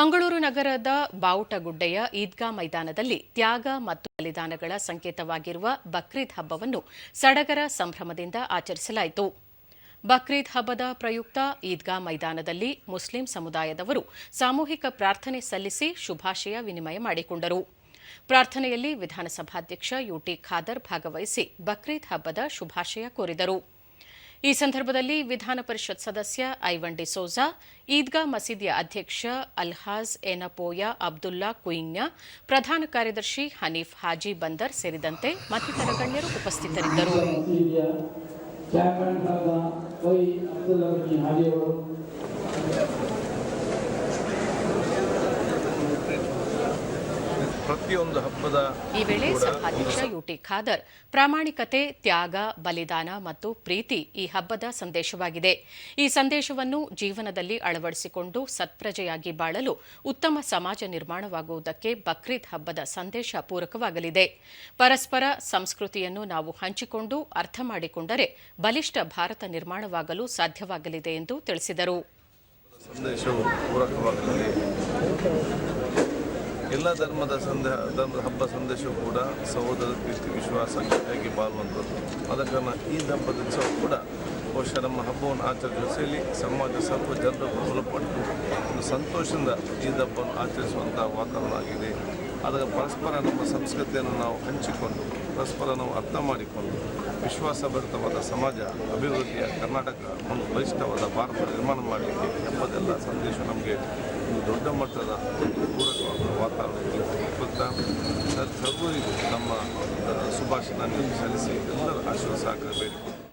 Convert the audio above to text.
ಮಂಗಳೂರು ನಗರದ ಬಾವುಟಗುಡ್ಡೆಯ ಈದ್ಗಾ ಮೈದಾನದಲ್ಲಿ ತ್ಯಾಗ ಮತ್ತು ಬಲಿದಾನಗಳ ಸಂಕೇತವಾಗಿರುವ ಬಕ್ರೀದ್ ಹಬ್ಬವನ್ನು ಸಡಗರ ಸಂಭ್ರಮದಿಂದ ಆಚರಿಸಲಾಯಿತು. ಬಕ್ರೀದ್ ಹಬ್ಬದ ಪ್ರಯುಕ್ತ ಈದ್ಗಾ ಮೈದಾನದಲ್ಲಿ ಮುಸ್ಲಿಂ ಸಮುದಾಯದವರು ಸಾಮೂಹಿಕ ಪ್ರಾರ್ಥನೆ ಸಲ್ಲಿಸಿ ಶುಭಾಶಯ ವಿನಿಮಯ ಮಾಡಿಕೊಂಡರು. ಪ್ರಾರ್ಥನೆಯಲ್ಲಿ ವಿಧಾನಸಭಾಧ್ಯಕ್ಷ ಯುಟಿ ಖಾದರ್ ಭಾಗವಹಿಸಿ ಬಕ್ರೀದ್ ಹಬ್ಬದ ಶುಭಾಶಯ ಕೋರಿದರು. ಈ ಸಂದರ್ಭದಲ್ಲಿ ವಿಧಾನ ಪರಿಷತ್ ಸದಸ್ಯ ಐವನ್ ಡಿಸೋಜಾ ಈದ್ಗಾ ಮಸೀದಿಯ ಅಧ್ಯಕ್ಷ ಅಲ್ಹಾಜ್ ಎನಪೋಯಾ, ಅಬ್ದುಲ್ಲಾ ಕುಯಿನ್ಯ, ಪ್ರಧಾನ ಕಾರ್ಯದರ್ಶಿ ಹನೀಫ್ ಹಾಜಿ ಬಂದರ್ ಸೇರಿದಂತೆ ಮತ್ತಿತರ ಗಣ್ಯರು ಉಪಸ್ಥಿತರಿದ್ದರು. ಪ್ರತಿಯೊಂದು ಹಬ್ಬದ ಈ ವೇಳೆ ಸಭಾಧ್ಯಕ್ಷ ಯುಟಿ ಖಾದರ್. ಪ್ರಾಮಾಣಿಕತೆ ತ್ಯಾಗ ಬಲಿದಾನ ಮತ್ತು ಪ್ರೀತಿ ಈ ಹಬ್ಬದ ಸಂದೇಶವಾಗಿದೆ. ಈ ಸಂದೇಶವನ್ನು ಜೀವನದಲ್ಲಿ ಅಳವಡಿಸಿಕೊಂಡು ಸತ್ಪ್ರಜೆಯಾಗಿ ಬಾಳಲು ಉತ್ತಮ ಸಮಾಜ ನಿರ್ಮಾಣವಾಗುವುದಕ್ಕೆ ಬಕ್ರೀದ್ ಹಬ್ಬದ ಸಂದೇಶ ಪೂರಕವಾಗಲಿದೆ. ಪರಸ್ಪರ ಸಂಸ್ಕೃತಿಯನ್ನು ನಾವು ಹಂಚಿಕೊಂಡು ಅರ್ಥ ಮಾಡಿಕೊಂಡರೆ ಬಲಿಷ್ಠ ಭಾರತ ನಿರ್ಮಾಣವಾಗಲು ಸಾಧ್ಯವಾಗಲಿದೆ ಎಂದು ತಿಳಿಸಿದರು. ಎಲ್ಲ ಧರ್ಮದ ಸಂದೇಹ, ಧರ್ಮದ ಹಬ್ಬ ಸಂದೇಶವೂ ಕೂಡ ಸಹೋದರ ಪ್ರೀತಿ ವಿಶ್ವಾಸ ಹೇಗೆ ಬಾಳುವಂಥದ್ದು. ಆದ ಕಾರಣ ಈ ಹಬ್ಬದ ಉತ್ಸವ ಕೂಡ ಬಹುಶಃ ನಮ್ಮ ಹಬ್ಬವನ್ನು ಆಚರಿಸುವ ಶೈಲಿ ಸಮಾಜ, ಸರ್ವ ಜನರು ಬಲಪಟ್ಟು ಒಂದು ಸಂತೋಷದಿಂದ ಈ ಹಬ್ಬವನ್ನು ಆಚರಿಸುವಂಥ ವಾತಾವರಣ ಆಗಿದೆ. ಅದರ ಪರಸ್ಪರ ನಮ್ಮ ಸಂಸ್ಕೃತಿಯನ್ನು ನಾವು ಹಂಚಿಕೊಂಡು, ಪರಸ್ಪರ ನಾವು ಅರ್ಥ ಮಾಡಿಕೊಂಡು, ವಿಶ್ವಾಸಭರಿತವಾದ ಸಮಾಜ, ಅಭಿವೃದ್ಧಿಯ ಕರ್ನಾಟಕ, ಒಂದು ಬಲಿಷ್ಠವಾದ ಭಾರತ ನಿರ್ಮಾಣ ಮಾಡಲಿಕ್ಕೆ ಎಂಬುದೆಲ್ಲ ಸಂದೇಶ ನಮಗೆ ಒಂದು ದೊಡ್ಡ ಮಟ್ಟದ ಒಂದು ಪೂರಕವಾದ ವಾತಾವರಣ ಕೊಡ್ತಾ ನಮ್ಮ ಶುಭಾಶಯ ಸಲ್ಲಿಸಿ ಎಲ್ಲರ ಆಶೀರ್ವಾದ ಸಹಕಾರ